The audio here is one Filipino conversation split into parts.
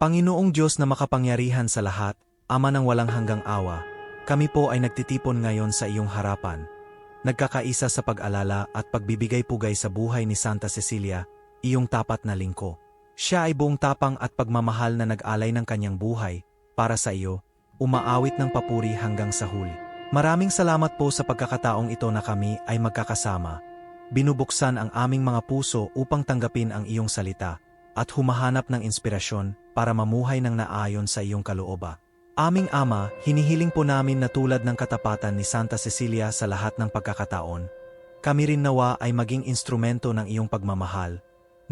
Panginoong Diyos na makapangyarihan sa lahat, Ama ng walang hanggang awa, kami po ay nagtitipon ngayon sa iyong harapan. Nagkakaisa sa pag-alala at pagbibigay pugay sa buhay ni Santa Cecilia, iyong tapat na lingko. Siya ay buong tapang at pagmamahal na nag-alay ng kanyang buhay, para sa iyo, umaawit ng papuri hanggang sa huli. Maraming salamat po sa pagkakataong ito na kami ay magkakasama. Binubuksan ang aming mga puso upang tanggapin ang iyong salita, at humahanap ng inspirasyon para mamuhay ng naayon sa iyong kalooba. Aming Ama, hinihiling po namin na tulad ng katapatan ni Santa Cecilia sa lahat ng pagkakataon, kami rin nawa ay maging instrumento ng iyong pagmamahal,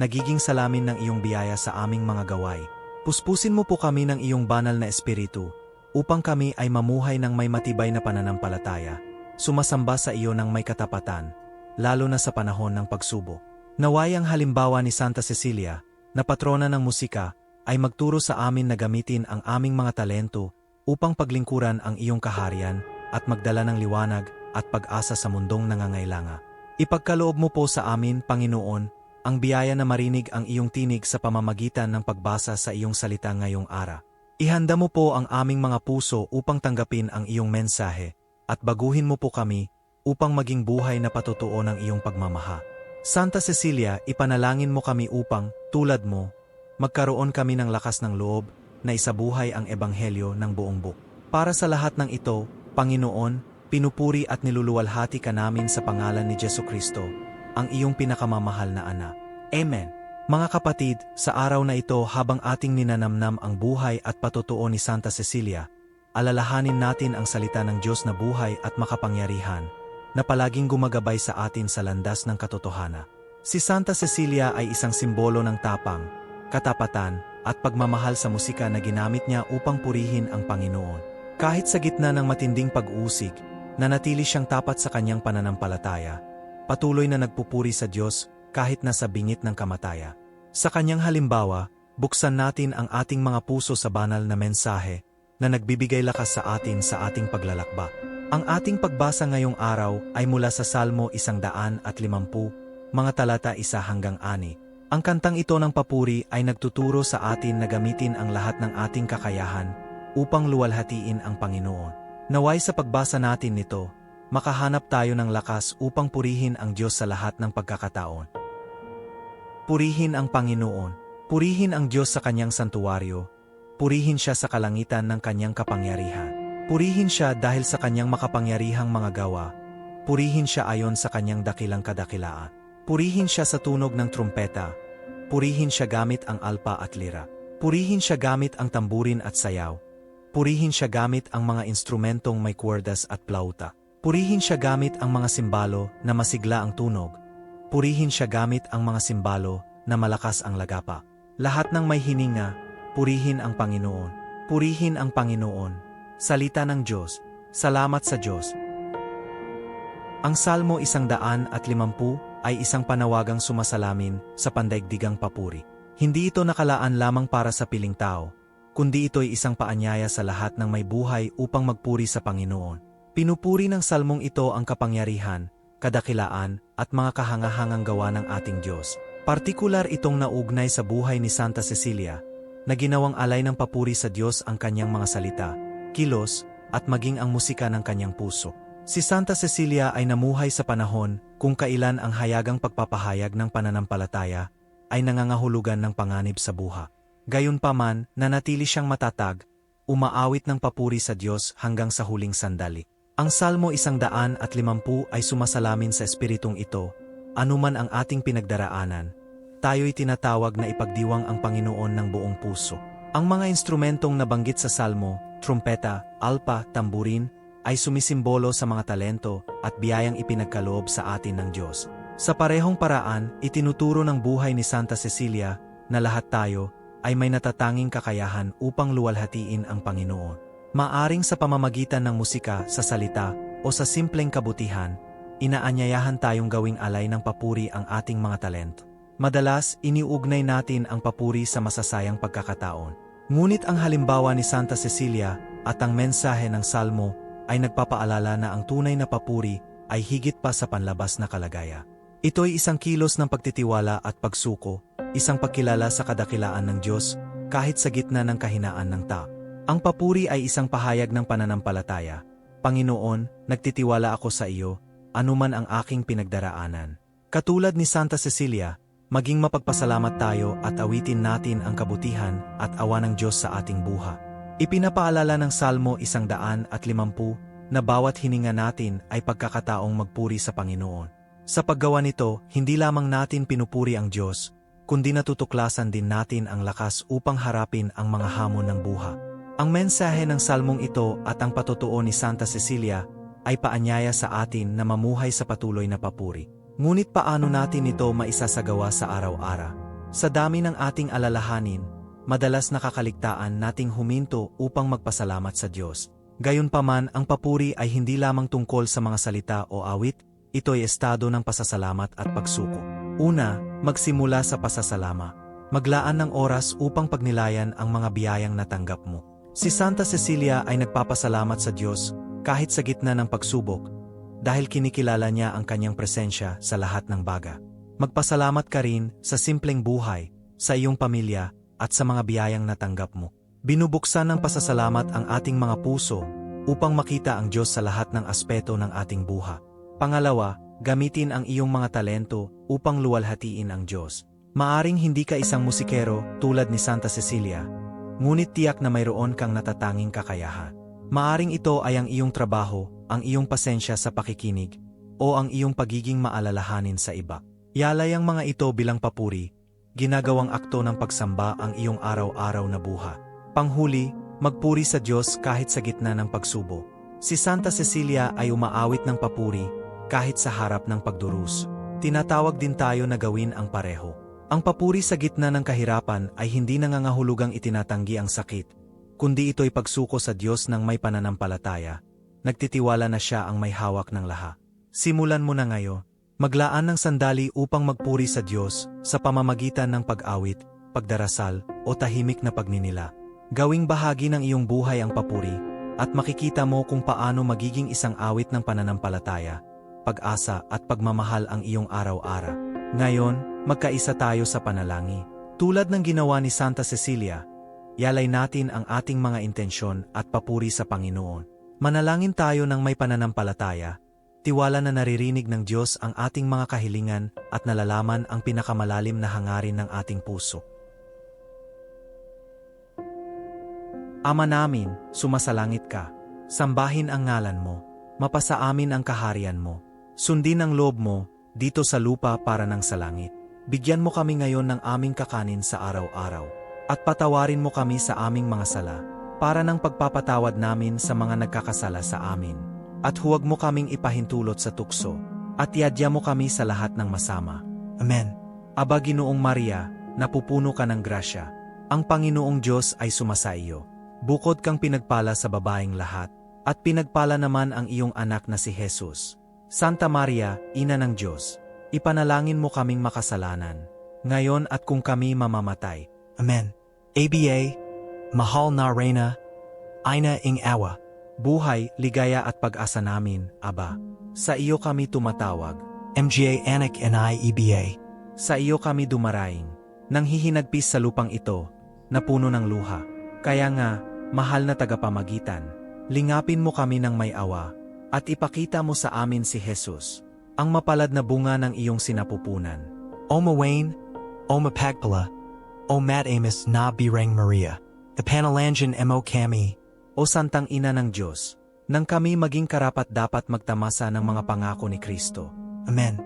nagiging salamin ng iyong biyaya sa aming mga gaway. Puspusin mo po kami ng iyong banal na espiritu, upang kami ay mamuhay ng may matibay na pananampalataya, sumasamba sa iyo ng may katapatan, lalo na sa panahon ng pagsubok. Naway ang halimbawa ni Santa Cecilia, na patrona ng musika, ay magturo sa amin na gamitin ang aming mga talento upang paglingkuran ang iyong kaharian at magdala ng liwanag at pag-asa sa mundong nangangailangan. Ipagkaloob mo po sa amin, Panginoon, ang biyaya na marinig ang iyong tinig sa pamamagitan ng pagbasa sa iyong salita ngayong ara. Ihanda mo po ang aming mga puso upang tanggapin ang iyong mensahe at baguhin mo po kami upang maging buhay na patotoo ng iyong pagmamaha. Santa Cecilia, ipanalangin mo kami upang, tulad mo, magkaroon kami ng lakas ng loob na isabuhay ang ebanghelyo ng buong buo. Para sa lahat ng ito, Panginoon, pinupuri at niluluwalhati ka namin sa pangalan ni Jesu Kristo, ang iyong pinakamamahal na anak. Amen. Mga kapatid, sa araw na ito habang ating ninanamnam ang buhay at patotoo ni Santa Cecilia, alalahanin natin ang salita ng Diyos na buhay at makapangyarihan, na palaging gumagabay sa atin sa landas ng katotohanan. Si Santa Cecilia ay isang simbolo ng tapang, katapatan, at pagmamahal sa musika na ginamit niya upang purihin ang Panginoon. Kahit sa gitna ng matinding pag-uusig, nanatili siyang tapat sa kanyang pananampalataya, patuloy na nagpupuri sa Diyos kahit nasa bingit ng kamataya. Sa kanyang halimbawa, buksan natin ang ating mga puso sa banal na mensahe na nagbibigay lakas sa atin sa ating paglalakba. Ang ating pagbasa ngayong araw ay mula sa Salmo 150, mga talata 1 hanggang 6. Ang kantang ito ng papuri ay nagtuturo sa atin na gamitin ang lahat ng ating kakayahan upang luwalhatiin ang Panginoon. Naway sa pagbasa natin nito, makahanap tayo ng lakas upang purihin ang Diyos sa lahat ng pagkakataon. Purihin ang Panginoon, purihin ang Diyos sa kanyang santuwaryo, purihin siya sa kalangitan ng kanyang kapangyarihan. Purihin siya dahil sa kanyang makapangyarihang mga gawa, purihin siya ayon sa kanyang dakilang kadakilaan. Purihin siya sa tunog ng trumpeta. Purihin siya gamit ang alpa at lira. Purihin siya gamit ang tamburin at sayaw. Purihin siya gamit ang mga instrumentong may kwerdas at plauta. Purihin siya gamit ang mga simbalo na masigla ang tunog. Purihin siya gamit ang mga simbalo na malakas ang lagapa. Lahat ng may hininga, purihin ang Panginoon. Purihin ang Panginoon. Salita ng Diyos. Salamat sa Diyos. Ang Salmo isang daan at limampu ay isang panawagang sumasalamin sa pandaigdigang papuri. Hindi ito nakalaan lamang para sa piling tao, kundi ito ay isang paanyaya sa lahat ng may buhay upang magpuri sa Panginoon. Pinupuri ng salmong ito ang kapangyarihan, kadakilaan, at mga kahangahangang gawa ng ating Diyos. Partikular itong naugnay sa buhay ni Santa Cecilia, na ginawang alay ng papuri sa Diyos ang kanyang mga salita, kilos, at maging ang musika ng kanyang puso. Si Santa Cecilia ay namuhay sa panahon kung kailan ang hayagang pagpapahayag ng pananampalataya ay nangangahulugan ng panganib sa buha. Gayunpaman, nanatili siyang matatag, umaawit ng papuri sa Diyos hanggang sa huling sandali. Ang Salmo isang daan at limampu ay sumasalamin sa espiritong ito, anuman ang ating pinagdaraanan, tayo'y tinatawag na ipagdiwang ang Panginoon ng buong puso. Ang mga instrumentong nabanggit sa Salmo, trumpeta, alpa, tamburin, ay sumisimbolo sa mga talento at biyayang ipinagkaloob sa atin ng Diyos. Sa parehong paraan, itinuturo ng buhay ni Santa Cecilia na lahat tayo ay may natatanging kakayahan upang luwalhatiin ang Panginoon. Maaring sa pamamagitan ng musika, sa salita, o sa simpleng kabutihan, inaanyayahan tayong gawing alay ng papuri ang ating mga talento. Madalas, iniugnay natin ang papuri sa masasayang pagkakataon. Ngunit ang halimbawa ni Santa Cecilia at ang mensahe ng Salmo ay nagpapaalala na ang tunay na papuri ay higit pa sa panlabas na kalagaya. Ito ay isang kilos ng pagtitiwala at pagsuko, isang pagkilala sa kadakilaan ng Diyos, kahit sa gitna ng kahinaan ng tao. Ang papuri ay isang pahayag ng pananampalataya. Panginoon, nagtitiwala ako sa iyo, anuman ang aking pinagdaraanan. Katulad ni Santa Cecilia, maging mapagpasalamat tayo at awitin natin ang kabutihan at awa ng Diyos sa ating buha. Ipinapaalala ng Salmo isang daan at limampu na bawat hininga natin ay pagkakataong magpuri sa Panginoon. Sa paggawa nito, hindi lamang natin pinupuri ang Diyos, kundi natutuklasan din natin ang lakas upang harapin ang mga hamon ng buha. Ang mensahe ng salmong ito at ang patutuo ni Santa Cecilia ay paanyaya sa atin na mamuhay sa patuloy na papuri. Ngunit paano natin ito maisasagawa sa araw-araw? Sa dami ng ating alalahanin, madalas nakakaligtaan nating huminto upang magpasalamat sa Diyos. Gayunpaman, ang papuri ay hindi lamang tungkol sa mga salita o awit, ito ay estado ng pasasalamat at pagsuko. Una, magsimula sa pasasalama. Maglaan ng oras upang pagnilayan ang mga biyayang natanggap mo. Si Santa Cecilia ay nagpapasalamat sa Diyos kahit sa gitna ng pagsubok dahil kinikilala niya ang kanyang presensya sa lahat ng baga. Magpasalamat ka rin sa simpleng buhay, sa iyong pamilya, at sa mga biyayang natanggap mo. Binubuksan ng pasasalamat ang ating mga puso upang makita ang Diyos sa lahat ng aspeto ng ating buha. Pangalawa, gamitin ang iyong mga talento upang luwalhatiin ang Diyos. Maaring hindi ka isang musikero tulad ni Santa Cecilia, ngunit tiyak na mayroon kang natatanging kakayahan. Maaring ito ay ang iyong trabaho, ang iyong pasensya sa pakikinig, o ang iyong pagiging maalalahanin sa iba. Yalay ang mga ito bilang papuri, ginagawang akto ng pagsamba ang iyong araw-araw na buha. Panghuli, magpuri sa Diyos kahit sa gitna ng pagsubo. Si Santa Cecilia ay umaawit ng papuri kahit sa harap ng pagdurus. Tinatawag din tayo na gawin ang pareho. Ang papuri sa gitna ng kahirapan ay hindi nangangahulugang itinatanggi ang sakit, kundi ito'y pagsuko sa Diyos ng may pananampalataya. Nagtitiwala na siya ang may hawak ng laha. Simulan mo na ngayon. Maglaan ng sandali upang magpuri sa Diyos sa pamamagitan ng pag-awit, pagdarasal, o tahimik na pagninila. Gawing bahagi ng iyong buhay ang papuri, at makikita mo kung paano magiging isang awit ng pananampalataya, pag-asa at pagmamahal ang iyong araw-ara. Ngayon, magkaisa tayo sa panalangin. Tulad ng ginawa ni Santa Cecilia, yalay natin ang ating mga intensyon at papuri sa Panginoon. Manalangin tayo ng may pananampalataya, tiwala na naririnig ng Diyos ang ating mga kahilingan at nalalaman ang pinakamalalim na hangarin ng ating puso. Ama namin, sumasalangit ka, sambahin ang ngalan mo, mapasa amin ang kaharian mo, sundin ang loob mo, dito sa lupa para ng sa langit. Bigyan mo kami ngayon ng aming kakanin sa araw-araw, at patawarin mo kami sa aming mga sala, para ng pagpapatawad namin sa mga nagkakasala sa amin. At huwag mo kaming ipahintulot sa tukso, at iadya mo kami sa lahat ng masama. Amen. Aba Ginoong Maria, napupuno ka ng grasya. Ang Panginoong Diyos ay sumasa iyo. Bukod kang pinagpala sa babaeng lahat, at pinagpala naman ang iyong anak na si Jesus. Santa Maria, Ina ng Diyos, ipanalangin mo kaming makasalanan, ngayon at kung kami mamamatay. Amen. ABA, Mahal na Reyna, Aina ing Awa, buhay, ligaya at pag-asa namin, Aba. Sa iyo kami tumatawag. MGA Anak and I EBA. Sa iyo kami dumaraing. Nang hihinagpis sa lupang ito, na puno ng luha. Kaya nga, mahal na tagapamagitan, lingapin mo kami ng may awa, at ipakita mo sa amin si Jesus, ang mapalad na bunga ng iyong sinapupunan. O Mawain, O Mapagpala, O Mat Amos na Birang Maria, the Panalangan Mo Kami, O Santang Ina ng Diyos, nang kami maging karapat dapat magtamasa ng mga pangako ni Kristo. Amen.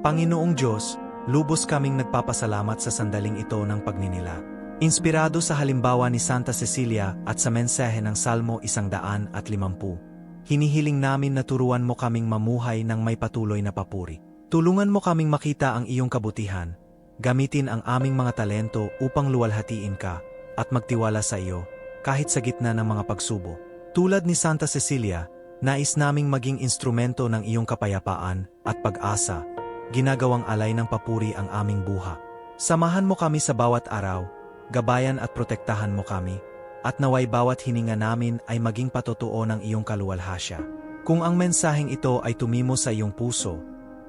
Panginoong Diyos, lubos kaming nagpapasalamat sa sandaling ito ng pagninila. Inspirado sa halimbawa ni Santa Cecilia at sa mensahe ng Salmo isang daan at limampu, hinihiling namin na turuan mo kaming mamuhay ng may patuloy na papuri. Tulungan mo kaming makita ang iyong kabutihan, gamitin ang aming mga talento upang luwalhatiin ka, at magtiwala sa iyo, kahit sa gitna ng mga pagsubo. Tulad ni Santa Cecilia, nais naming maging instrumento ng iyong kapayapaan at pag-asa, ginagawang alay ng papuri ang aming buha. Samahan mo kami sa bawat araw, gabayan at protektahan mo kami, at naway bawat hininga namin ay maging patotoo ng iyong kaluwalhasya. Kung ang mensaheng ito ay tumimo sa iyong puso,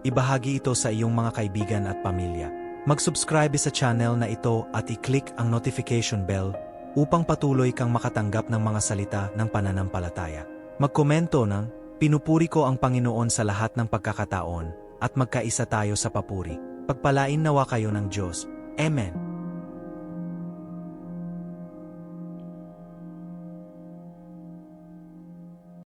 ibahagi ito sa iyong mga kaibigan at pamilya. Mag-subscribe sa channel na ito at i-click ang notification bell upang patuloy kang makatanggap ng mga salita ng pananampalataya. Magkomento ng Pinupuri ko ang Panginoon sa lahat ng pagkakataon at magkaisa tayo sa papuri. Pagpalain nawa kayo ng Diyos. Amen.